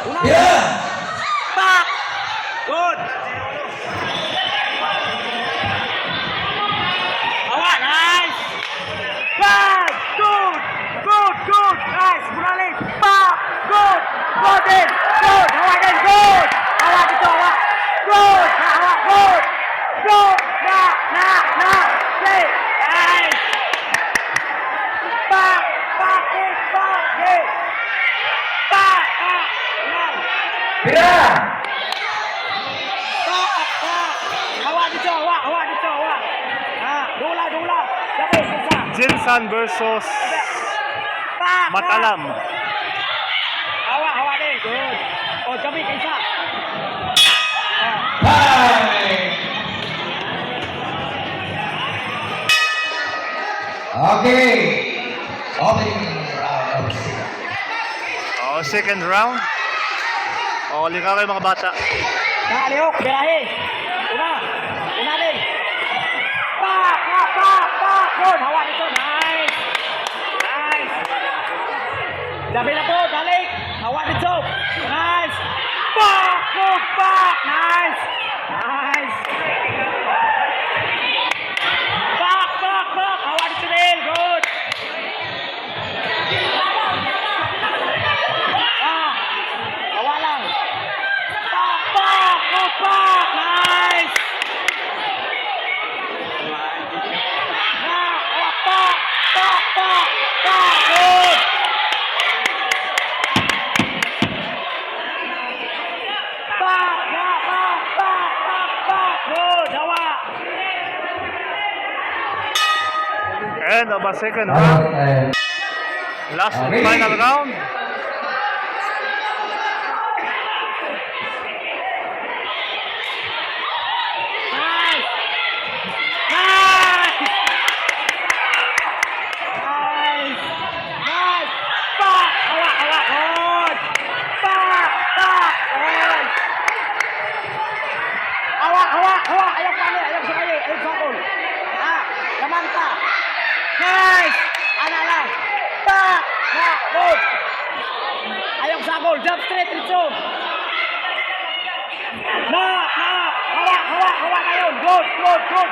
Yeah! Back! Good! Awa, nice! Back! Good! Good, good! Nice! Bunalik! Back! Good! Good din! Good! Hawa din! Good! Hawa dito, hawa! Good! Na, hawa! Good! Good! Na, na, na! Play! Nice! Back! Back! Good! Back! Good! Back! Back! Nice! Tira! Hawa dito, hawa, hawa dito, hawa. Ah, dula, dula. Sabi, isa. Jinsan versus Matalam. Hawa, hawa din. Good. Oh, sabi, isa. Time! Okay. Opening round. Oh, second round. Oh, lika kayo mga bata. Na, Lihok, birahe. Una. Una din. Pa, pa, pa, pa. Good. Hawa dito. Nice. Nice. Sabi na po, balik. Hawa dito. Nice. Pa, good, pa. Nice. Nice. Back, back, back. Hawa din. Good. Ah, hawa lang. Back, back, back. Nice. Hawa, back, back, back, back. Back, End of a second Round Last Okay. final round. Nice! Nice! Nice! Nice! Back! Hawa, hawa! Good! Back! Back! Good! Hawa, hawa, hawa! Ayaw ka ano, ayaw sa kayo, ayaw sa akon. Ah, laman ka. Nice! Ana lang. Back! Back! Good! Ayaw sa akon, jump straight, Ritso. Na, na, hawa, hawa, hawa kayo. Good, good, good.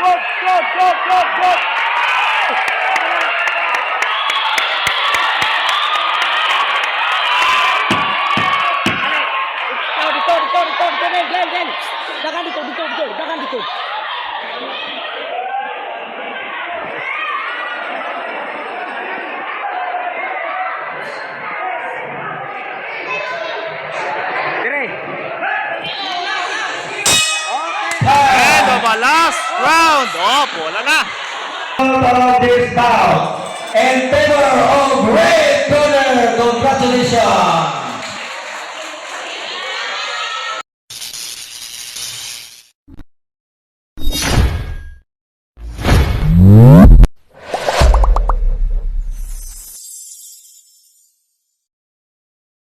Good, good, good, good, good. Dito, dito, dito, dagan dito. End of a last round. Oh, wala na. of this bout. In favor of Red Corner, congratulations.